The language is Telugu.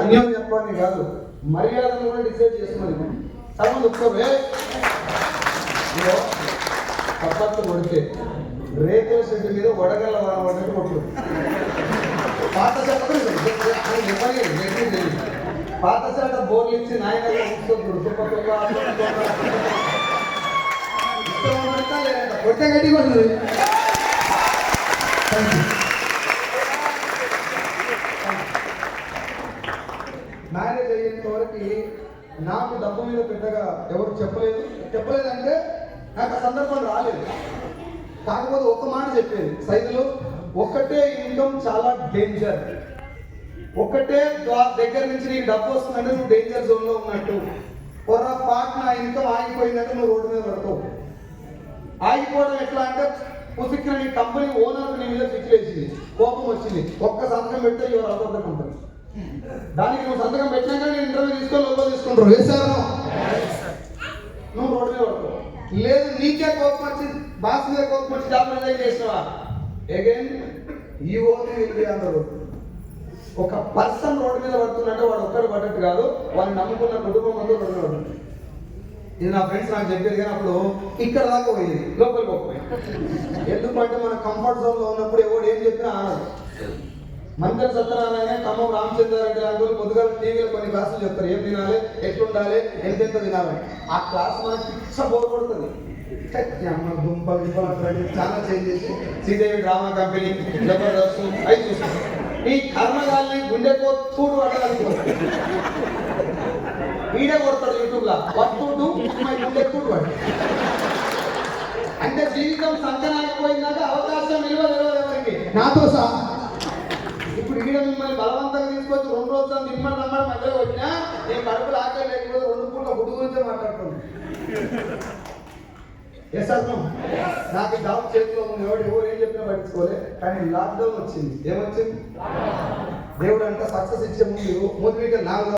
అన్యం చెప్పని కాదు మర్యాదను కూడా డిసైడ్ చేసుకున్నది సగం ఒక్కవే కప్పత్తు కొడితే రేకుల షెడ్ మీద వడగల వాడబడ్డట్టు కొట్టు పాత చెప్పలేదు పాత చేత బోర్లు ఇచ్చి నాయన కూర్చోకూడదు కొట్టే గట్టి కొడుతుంది ఇంతవరకు నాకు డబ్బు మీద పెద్దగా ఎవరు చెప్పలేదు. చెప్పలేదంటే నాకు ఆ సందర్భం రాలేదు. కాకపోతే ఒక్క మాట చెప్పేది. సైదులు ఒక్కటే ఇన్కమ్ చాలా డేంజర్ ఒక్కటే దగ్గర నుంచి నీకు డబ్బు వస్తుందంటే నువ్వు డేంజర్ జోన్లో ఉన్నట్టు. పొరపాటు నా ఇన్కమ్ ఆగిపోయిందంటే నువ్వు రోడ్డు మీద పడతావు. ఆగిపోవడం ఎట్లా అంటే పుసిక్కిన నీ కంపెనీ ఓనర్ నీ మీద పిచ్చిలేసింది కోపం వచ్చింది. ఒక్క సంతకం పెడితే ఎవరు అవుట్ కంపెనీ దానికి నువ్వు సంతకం పెట్టినాక నేను ఇంటర్వ్యూ తీసుకొని లోపల తీసుకుంటారు. వేసారు నువ్వు రోడ్డు మీద పడతావు లేదు నీకే కోపం వచ్చి బాస్ మీద కోపం వచ్చి జాబ్ రిజైన్ చేసినావా? అగైన్ ఈ ఓన్లీ విల్ అందరూ ఒక పర్సన్ రోడ్డు మీద పడుతున్నట్టు వాడు ఒక్కడు పడ్డట్టు కాదు వాడిని నమ్ముకున్న కుటుంబం అంతా రోడ్డు పడుతుంది. ఇది నా ఫ్రెండ్స్ నాకు చెప్పేది కానీ అప్పుడు ఇక్కడ దాకా పోయింది లోపలికి పోకపోయి ఎందుకంటే మన కంఫర్ట్ జోన్ మంత్రి సత్యనారాయణ ఖమ్మం రామచంద్రారెడ్డి లాంటి వాళ్ళు పొద్దుగా టీవీలో కొన్ని క్లాసులు చెప్తారు. ఏం తినాలి ఎట్లుండాలి? ఎంతెంత తినాలని ఆ క్లాస్ మనకి పిచ్చ బోర్ కొడుతుంది. ఛే, ఈ చాలా చేంజ్ చేసి శ్రీదేవి డ్రామా కంపెనీ జబర్దస్త్ అవి చూస్తాం. ఈ కర్మగాల్ని గుండెకో చూడు అడగలుగుతాం వీడే కొడతాడు యూట్యూబ్లో వస్తుడు మై గుండె చూడు వాడు. అంటే జీవితం సంకనాకపోయిందాక అవకాశం విలువ ఎవరికి. నాతో సహా ఈడ మిమ్మల్ని బలవంతంగా తీసుకొచ్చి రెండు రోజులు నిమ్మడి నమ్మడి మధ్యలో వచ్చినా నేను కడుపులు ఆకలి లేకపోతే రెండు పూట గుడ్డు గురించే మాట్లాడుతున్నాను ఎస్ అర్థం నాకు జాబ్ చేతిలో ఉంది. ఎవడు ఎవరు ఏం చెప్పినా పట్టించుకోలే. కానీ లాక్డౌన్ వచ్చింది. ఏమొచ్చింది? దేవుడు అంటే సక్సెస్ ఇచ్చే ముందు మొదటి నాలుగు